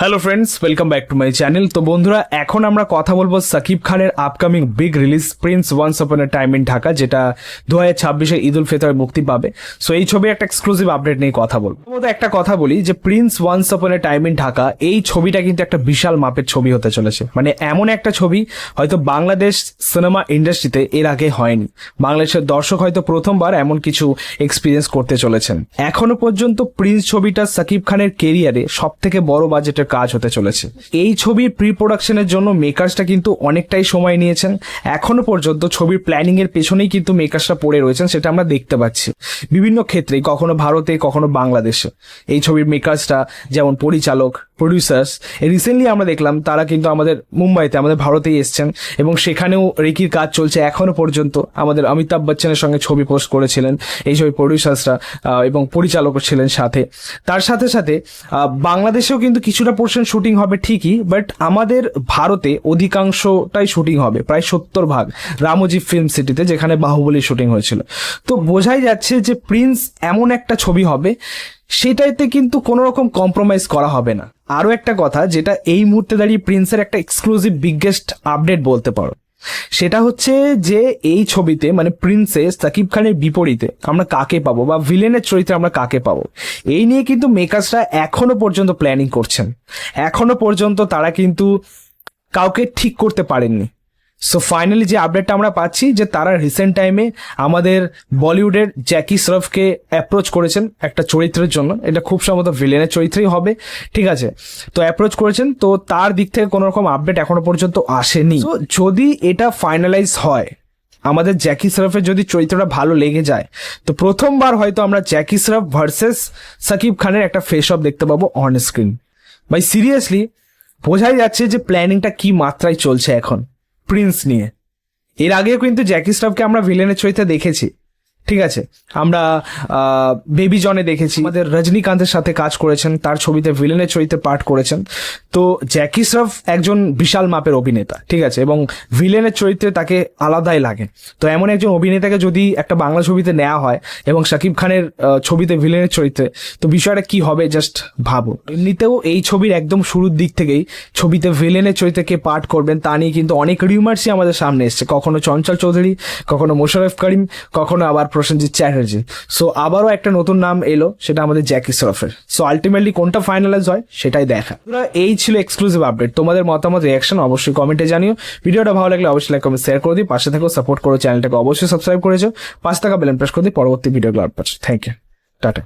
Hello friends welcome back to my channel তো বন্ধুরা, এখন আমরা কথা বলব সাকিব খানের upcoming big release prince once upon a time in Dhaka যেটা দু হাজার ছাব্বিশে ঈদ উল ফিতরে মুক্তি পাবে। সো এই ছবি একটা এক্সক্লুসিভ আপডেট নিয়ে কথা বলব। একটা কথা বলি যে Prince once upon a time in Dhaka এই ছবিটা কিন্তু একটা বিশাল মাপের ছবি হতে চলেছে। মানে এমন একটা ছবি, হয়তো বাংলাদেশ সিনেমা ইন্ডাস্ট্রিতে এর আগে হয়নি। বাংলাদেশের দর্শক হয়তো প্রথমবার এমন কিছু এক্সপিরিয়েন্স করতে চলেছেন। এখনও পর্যন্ত প্রিন্স ছবিটা সাকিব খানের কেরিয়ারে সব থেকে বড় বাজেটের কাজ হতে চলেছে। এই ছবির প্রি প্রোডাকশনের জন্য মেকার্সটা কিন্তু অনেকটাই সময় নিয়েছেন। এখনও পর্যন্ত ছবির প্ল্যানিং এর পেছনেই কিন্তু মেকার্সরা পড়ে রয়েছেন, সেটা আমরা দেখতে পাচ্ছি। বিভিন্ন ক্ষেত্রে, কখনো ভারতে, কখনো বাংলাদেশে। এই ছবির মেকার্সটা যেমন পরিচালক প্রডিউসার্স রিসেন্টলি আমরা দেখলাম তারা কিন্তু আমাদের মুম্বাইতে, আমাদের ভারতেই এসছেন এবং সেখানেও রেকির কাজ চলছে এখনও পর্যন্ত। আমাদের অমিতাভ বচ্চনের সঙ্গে ছবি পোস্ট করেছিলেন, এই ছবি প্রডিউসার্সরা এবং পরিচালকও ছিলেন সাথে। তার সাথে সাথে বাংলাদেশেও কিন্তু কিছুটা পোর্শন শুটিং হবে ঠিকই বাট আমাদের ভারতে অধিকাংশটাই শুটিং হবে, প্রায় সত্তর ভাগ রামজি ফিল্ম সিটিতে যেখানে বাহুবলী শুটিং হয়েছিল। তো বোঝাই যাচ্ছে যে প্রিন্স এমন একটা ছবি হবে সেটাইতে কিন্তু কোনো রকম কম্প্রোমাইজ করা হবে না। আরও একটা কথা, যেটা এই মুহূর্তে দাঁড়িয়ে প্রিন্সের একটা এক্সক্লুসিভ বিগেস্ট আপডেট বলতে পারো। সেটা হচ্ছে যে এই ছবিতে মানে প্রিন্সেস সাকিব খানের বিপরীতে আমরা কাকে পাবো বা ভিলেনের চরিত্রে আমরা কাকে পাবো, এই নিয়ে কিন্তু মেকার্সরা এখনও পর্যন্ত প্ল্যানিং করছেন। এখনও পর্যন্ত তারা কিন্তু কাউকে ঠিক করতে পারেননি। সো ফাইনালি যে আপডেটটা আমরা পাচ্ছি যে তারা রিসেন্ট টাইমে আমাদের বলিউডের জ্যাকি শ্রফকে অ্যাপ্রোচ করেছেন একটা চরিত্রের জন্য। এটা খুব সম্ভবত ভিলেনের চরিত্রই হবে। ঠিক আছে? তো অ্যাপ্রোচ করেছেন। তো তার দিক থেকে কোনো রকম আপডেট এখনও পর্যন্ত আসেনি। তো যদি এটা ফাইনালাইজ হয়, আমাদের জ্যাকি শ্রফের যদি চরিত্রটা ভালো লেগে যায়, তো প্রথমবার হয়তো আমরা জ্যাকি শ্রফ ভার্সেস সাকিব খানের একটা ফেস অফ দেখতে পাবো অন স্ক্রিন ভাই সিরিয়াসলি বোঝাই যাচ্ছে যে প্ল্যানিংটা কি মাত্রায় চলছে এখন। প্রিন্স নিয়ে। এর আগেও কিন্তু জ্যাকি স্টফকে আমরা ভিলেনের চরিত্রে দেখেছি। ঠিক আছে? আমরা বেবি জনে দেখেছি। আমাদের রজনীকান্তের সাথে কাজ করেছেন, তার ছবিতে ভিলেনের চরিত্রে পাঠ করেছেন। তো জ্যাকি শ্রফ একজন বিশাল মাপের অভিনেতা, ঠিক আছে? এবং ভিলেনের চরিত্রে তাকে আলাদাই লাগে। তো এমন একজন অভিনেতাকে যদি একটা বাংলা ছবিতে নেওয়া হয়, এবং শাকিব খানের ছবিতে ভিলেনের চরিত্রে, তো বিষয়টা কি হবে? জাস্ট ভাবো। এমনিতেও এই ছবির একদম শুরুর দিক থেকেই ছবিতে ভিলেনের চরিত্রে কে পাঠ করবেন, তা নিয়ে কিন্তু অনেক রিউমার্সই আমাদের সামনে এসছে। কখনো চঞ্চল চৌধুরী, কখনো মোশারফ করিম, কখনো আবার প্রসেনজিৎ চ্যাটার্জি। সো আবারও একটা নতুন নাম এলো, সেটা আমাদের জ্যাকি শ্রফের সো আলটিমেটলি কোনটা ফাইনালাইজ হয়, সেটাই দেখা। এই ছিল এক্সক্লুসিভ আপডেট তোমাদের মতামত রিয়াকশন অবশ্যই কমেন্টে জানিও। ভিডিওটা ভালো লাগলে অবশ্যই লাইক কমেন্ট শেয়ার করে দিই পাশে থাকো সাপোর্ট করো চ্যানেলটাকে অবশ্যই সাবস্ক্রাইব করেছ। পাঁচ টাকা বেলেন প্রেস করে দিই পরবর্তী ভিডিওগুলো আপডেট থ্যাংক ইউ টাটা